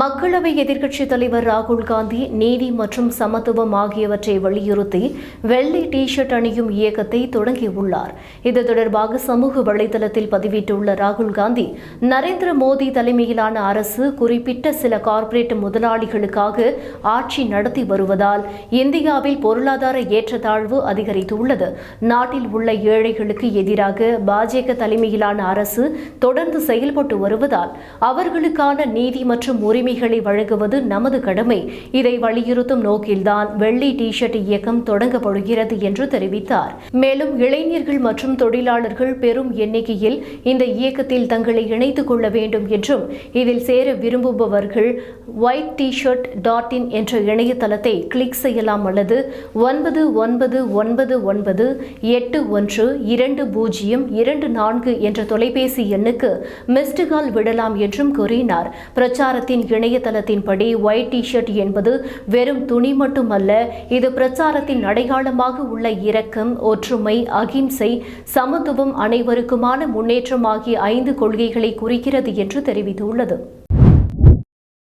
மக்களவை எதிர்க்கட்சித் தலைவர் ராகுல் காந்தி நீதி மற்றும் சமத்துவம் ஆகியவற்றை வலியுறுத்தி வெள்ளை டி ஷர்ட் அணியும் இயக்கத்தை தொடங்கியுள்ளார் இது தொடர்பாக சமூக வலைதளத்தில் பதிவிட்டுள்ள ராகுல் காந்தி நரேந்திர மோடி தலைமையிலான அரசு குறிப்பிட்ட சில கார்ப்பரேட் முதலாளிகளுக்காக ஆட்சி நடத்தி வருவதால் இந்தியாவில் பொருளாதார ஏற்றத்தாழ்வு அதிகரித்துள்ளது. நாட்டில் உள்ள ஏழைகளுக்கு எதிராக பாஜக தலைமையிலான அரசு தொடர்ந்து செயல்பட்டு வருவதால் அவர்களுக்கான நீதி மற்றும் உரிமைகளை வழங்குவது நமது கடமை. இதை வலியுறுத்தும் நோக்கில்தான் வெள்ளி டி ஷர்ட் இயக்கம் தொடங்கப்படுகிறது என்று தெரிவித்தார். மேலும் இளைஞர்கள் மற்றும் தொழிலாளர்கள் பெரும் எண்ணிக்கையில் இந்த இயக்கத்தில் தங்களை இணைத்துக் கொள்ள வேண்டும் என்றும் இதில் சேர விரும்புபவர்கள் white T shirt dot in என்ற இணையதளத்தை கிளிக் செய்யலாம் அல்லது ஒன்பது ஒன்பது ஒன்பது ஒன்பது எட்டு ஒன்று இரண்டு பூஜ்ஜியம் இரண்டு நான்கு என்ற தொலைபேசி எண்ணுக்கு மிஸ்டு கால் விடலாம் என்றும் கூறினார். பிரச்சாரத்தின் இணையதளத்தின்படி ஒயிட் டி ஷர்ட் என்பது வெறும் துணி மட்டுமல்ல இது பிரச்சாரத்தின் அடையாளமாக உள்ள இரக்கம் ஒற்றுமை அகிம்சை சமத்துவம் அனைவருக்குமான முன்னேற்றம் ஆகிய ஐந்து கொள்கைகளை குறிக்கிறது என்று தெரிவித்துள்ளது.